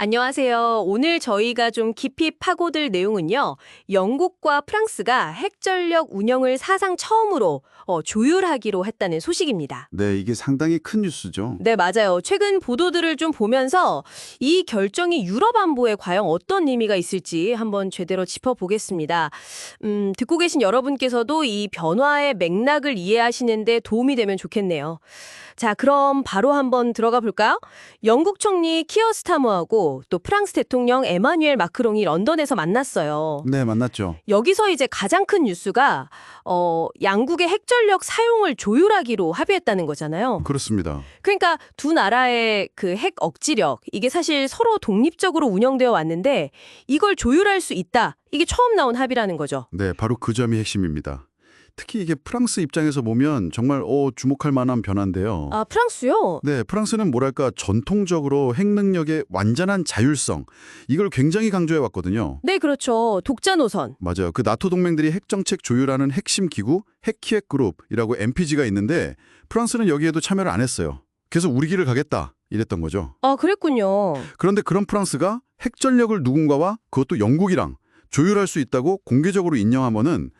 안녕하세요. 오늘 저희가 좀 깊이 파고들 내용은요. 영국과 프랑스가 핵전력 운영을 사상 처음으로 어, 조율하기로 했다는 소식입니다. 네, 이게 상당히 큰 뉴스죠. 네, 맞아요. 최근 보도들을 좀 보면서 이 결정이 유럽 안보에 과연 어떤 의미가 있을지 한번 제대로 짚어보겠습니다. 음, 듣고 계신 여러분께서도 이 변화의 맥락을 이해하시는데 도움이 되면 좋겠네요. 자, 그럼 바로 한번 들어가 볼까요? 영국 총리 키어 스타머하고 또 프랑스 대통령 에마뉴엘 마크롱이 런던에서 만났어요. 네, 만났죠. 여기서 이제 가장 큰 뉴스가 어, 양국의 핵전력 사용을 조율하기로 합의했다는 거잖아요. 그렇습니다. 그러니까 두 나라의 그 핵 억지력 이게 사실 서로 독립적으로 운영되어 왔는데 이걸 조율할 수 있다. 이게 처음 나온 합의라는 거죠. 네, 바로 그 점이 핵심입니다. 특히 이게 프랑스 입장에서 보면 정말 어, 주목할 만한 변화인데요. 아, 프랑스요? 네, 프랑스는 뭐랄까 전통적으로 핵 능력의 완전한 자율성 이걸 굉장히 강조해 왔거든요. 네, 그렇죠. 독자 노선. 맞아요. 그 나토 동맹들이 핵 정책 조율하는 핵심 기구 핵기획 그룹이라고 MPG가 있는데 프랑스는 여기에도 참여를 안 했어요. 그래서 우리 길을 가겠다 이랬던 거죠. 아, 그랬군요. 그런데 그런 프랑스가 핵전력을 누군가와 그것도 영국이랑 조율할 수 있다고 공개적으로 인정하면은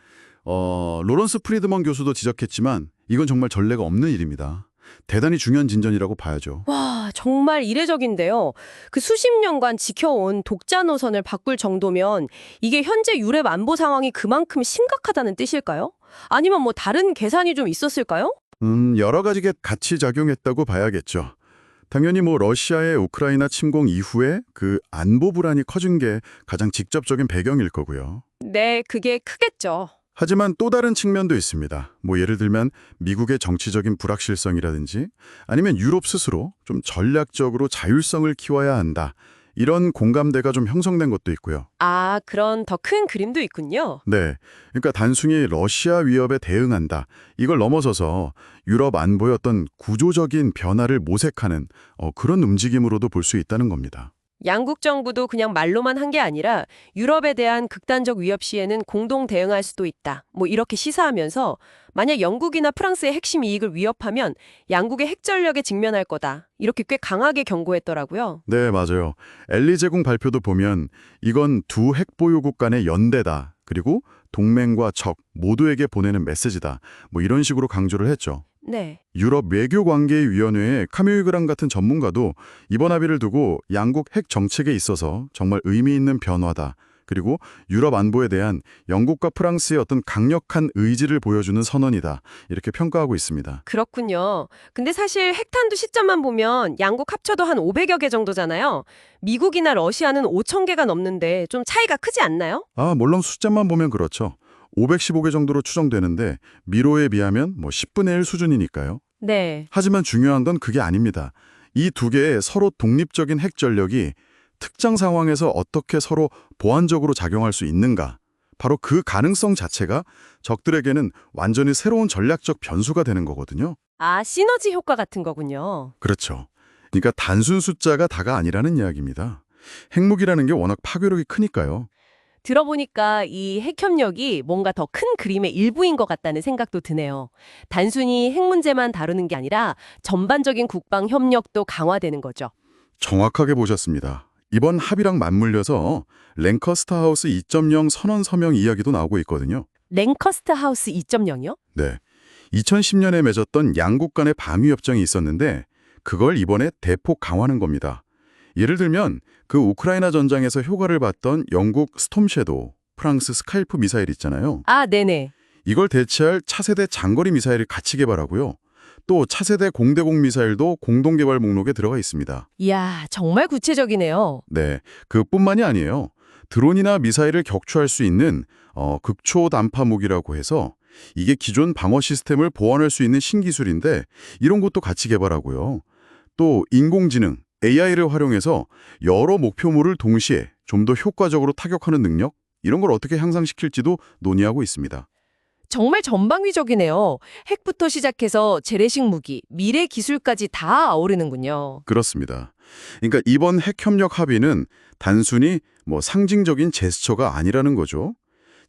어, 로런스 프리드먼 교수도 지적했지만 이건 정말 전례가 없는 일입니다. 대단히 중요한 진전이라고 봐야죠. 와, 정말 이례적인데요. 그 수십 년간 지켜온 독자 노선을 바꿀 정도면 이게 현재 유럽 안보 상황이 그만큼 심각하다는 뜻일까요? 아니면 뭐 다른 계산이 좀 있었을까요? 음, 여러 가지 게 같이 작용했다고 봐야겠죠. 당연히 뭐 러시아의 우크라이나 침공 이후에 그 안보 불안이 커진 게 가장 직접적인 배경일 거고요. 네, 그게 크겠죠. 하지만 또 다른 측면도 있습니다. 뭐 예를 들면 미국의 정치적인 불확실성이라든지 아니면 유럽 스스로 좀 전략적으로 자율성을 키워야 한다. 이런 공감대가 좀 형성된 것도 있고요. 아, 그런 더 큰 그림도 있군요. 네. 그러니까 단순히 러시아 위협에 대응한다. 이걸 넘어서서 유럽 어떤 구조적인 변화를 모색하는 어, 그런 움직임으로도 볼 수 있다는 겁니다. 양국 정부도 그냥 말로만 한 게 아니라 유럽에 대한 극단적 위협 시에는 공동 대응할 수도 있다. 뭐 이렇게 시사하면서 만약 영국이나 프랑스의 핵심 이익을 위협하면 양국의 핵 전력에 직면할 거다. 이렇게 꽤 강하게 경고했더라고요. 네, 맞아요. 엘리제궁 발표도 보면 이건 두 핵보유국 간의 연대다. 그리고 동맹과 적 모두에게 보내는 메시지다. 뭐 이런 식으로 강조를 했죠. 네. 유럽 외교관계위원회의 카뮤이그랑 같은 전문가도 이번 합의를 두고 양국 핵 정책에 있어서 정말 의미 있는 변화다. 그리고 유럽 안보에 대한 영국과 프랑스의 어떤 강력한 의지를 보여주는 선언이다. 이렇게 평가하고 있습니다. 그렇군요. 근데 사실 핵탄두 시점만 보면 양국 합쳐도 한 500여 개 정도잖아요. 미국이나 러시아는 5천 개가 넘는데 좀 차이가 크지 않나요? 아, 물론 숫자만 보면 그렇죠. 515개 정도로 추정되는데 미로에 비하면 뭐 10분의 1 수준이니까요. 네. 하지만 중요한 건 그게 아닙니다. 이 두 개의 서로 독립적인 핵 전력이 특정 상황에서 어떻게 서로 보완적으로 작용할 수 있는가. 바로 그 가능성 자체가 적들에게는 완전히 새로운 전략적 변수가 되는 거거든요. 아, 시너지 효과 같은 거군요. 그렇죠. 그러니까 단순 숫자가 다가 아니라는 이야기입니다. 핵무기라는 게 워낙 파괴력이 크니까요. 들어보니까 이 핵협력이 뭔가 더 큰 그림의 일부인 것 같다는 생각도 드네요. 단순히 핵 문제만 다루는 게 아니라 전반적인 국방 협력도 강화되는 거죠. 정확하게 보셨습니다. 이번 합의랑 맞물려서 랭커스터 하우스 2.0 선언 서명 이야기도 나오고 있거든요. 랭커스트 하우스 2.0이요? 네. 2010년에 맺었던 양국 간의 방위 협정이 있었는데 그걸 이번에 대폭 강화하는 겁니다. 예를 들면 그 우크라이나 전장에서 효과를 봤던 영국 스톰섀도우, 프랑스 스카이프 미사일 있잖아요. 아, 네네. 이걸 대체할 차세대 장거리 미사일을 같이 개발하고요. 또 차세대 공대공 미사일도 공동 개발 목록에 들어가 있습니다. 이야, 정말 구체적이네요. 네, 그뿐만이 아니에요. 드론이나 미사일을 격추할 수 있는 어, 극초 단파 무기라고 해서 이게 기존 방어 시스템을 보완할 수 있는 신기술인데 이런 것도 같이 개발하고요. 또 인공지능, AI를 활용해서 여러 목표물을 동시에 좀 더 효과적으로 타격하는 능력 이런 걸 어떻게 향상시킬지도 논의하고 있습니다. 정말 전방위적이네요. 핵부터 시작해서 재래식 무기, 미래 기술까지 다 아우르는군요. 그렇습니다. 그러니까 이번 핵협력 합의는 단순히 뭐 상징적인 제스처가 아니라는 거죠.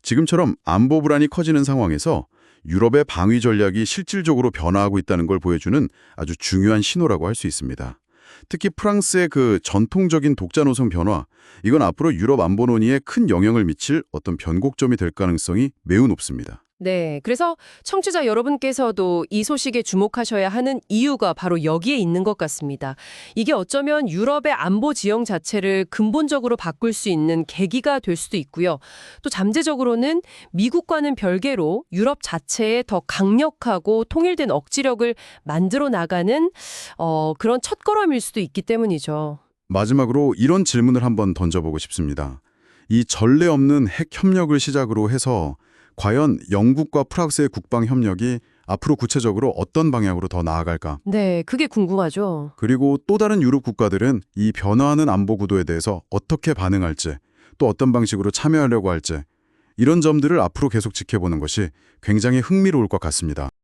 지금처럼 안보 불안이 커지는 상황에서 유럽의 방위 전략이 실질적으로 변화하고 있다는 걸 보여주는 아주 중요한 신호라고 할 수 있습니다. 특히 프랑스의 그 전통적인 독자 노선 변화, 이건 앞으로 유럽 안보 논의에 큰 영향을 미칠 어떤 변곡점이 될 가능성이 매우 높습니다. 네, 그래서 청취자 여러분께서도 이 소식에 주목하셔야 하는 이유가 바로 여기에 있는 것 같습니다. 이게 어쩌면 유럽의 안보 지형 자체를 근본적으로 바꿀 수 있는 계기가 될 수도 있고요. 또 잠재적으로는 미국과는 별개로 유럽 자체에 더 강력하고 통일된 억지력을 만들어 나가는 어, 그런 첫걸음일 수도 있기 때문이죠. 마지막으로 이런 질문을 한번 던져보고 싶습니다. 이 전례 없는 핵 협력을 시작으로 해서 과연 영국과 프랑스의 국방 협력이 앞으로 구체적으로 어떤 방향으로 더 나아갈까? 네, 그게 궁금하죠. 그리고 또 다른 유럽 국가들은 이 변화하는 안보 구도에 대해서 어떻게 반응할지, 또 어떤 방식으로 참여하려고 할지, 이런 점들을 앞으로 계속 지켜보는 것이 굉장히 흥미로울 것 같습니다.